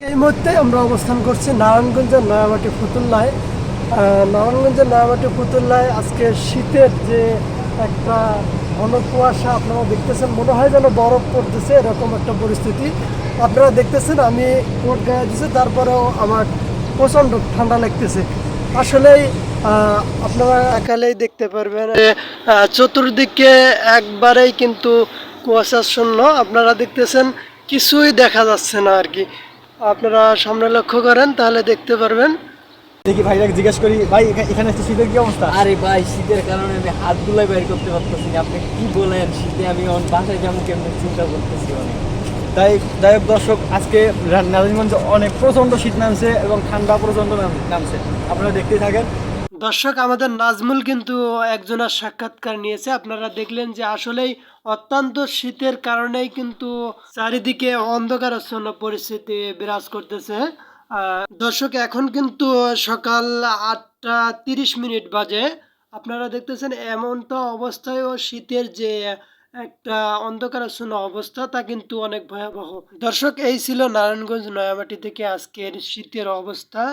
এই মুহূর্তে আমরা অবস্থান করছি নারায়ণগঞ্জের নয়ামাটি ফুতুল্লায় নারায়ণগঞ্জের নয়ামাটি ফুতুল্লায় আজকে শীতের যে একটা ঘন কুয়াশা আপনারা দেখতেছেন, মনে হয় যেন বরফ পড়তেছে, এরকম একটা পরিস্থিতি। আপনারা দেখতেছেন আমি কোট গায়ে দিচ্ছি তারপরেও আমার প্রচণ্ড ঠান্ডা লাগতেছে। আসলেই আপনারা একালেই দেখতে পারবেন চতুর্দিকে একবারেই কিন্তু কুয়াশার শূন্য আপনারা দেখতেছেন কিছুই দেখা যাচ্ছে না আর কি। আপনারা সামনে লক্ষ্য করেন তাহলে দেখতে পারবেন। দেখি ভাইরা জিজ্ঞেস করি ভাই এখানে শীতের কি অবস্থা? আরে ভাই শীতের কারণে আমি হাত গুলাই বের করতে পারতেছি না। আপনি কি বলেন শীতে আমি অন বাসায় যেমন কেমন? চিন্তা করতেছি অনেক। তাই যাই হোক দর্শক আজকে নারায়ণগঞ্জে অনেক প্রচণ্ড শীত নামছে এবং ঠান্ডা প্রচণ্ড নামছে। আপনারা দেখতেই থাকেন। দর্শক, আমাদের নাজমুল কিন্তু একজনের সাক্ষাৎকার নিয়েছে। আপনারা দেখলেন যে আসলেই অত্যন্ত শীতের কারণেই কিন্তু চারিদিকে অন্ধকারাচ্ছন্ন পরিস্থিতি বিরাজ করতেছে। দর্শক, এখন কিন্তু সকাল আটটা তিরিশ মিনিট বাজে। আপনারা দেখতেছেন এমন তো অবস্থায়ও শীতের যে একটা অন্ধকারাচ্ছন্ন অবস্থা, তা কিন্তু অনেক ভয়াবহ। দর্শক, এই ছিল নারায়ণগঞ্জ, নয়ামাটি থেকে আজকের শীতের অবস্থা।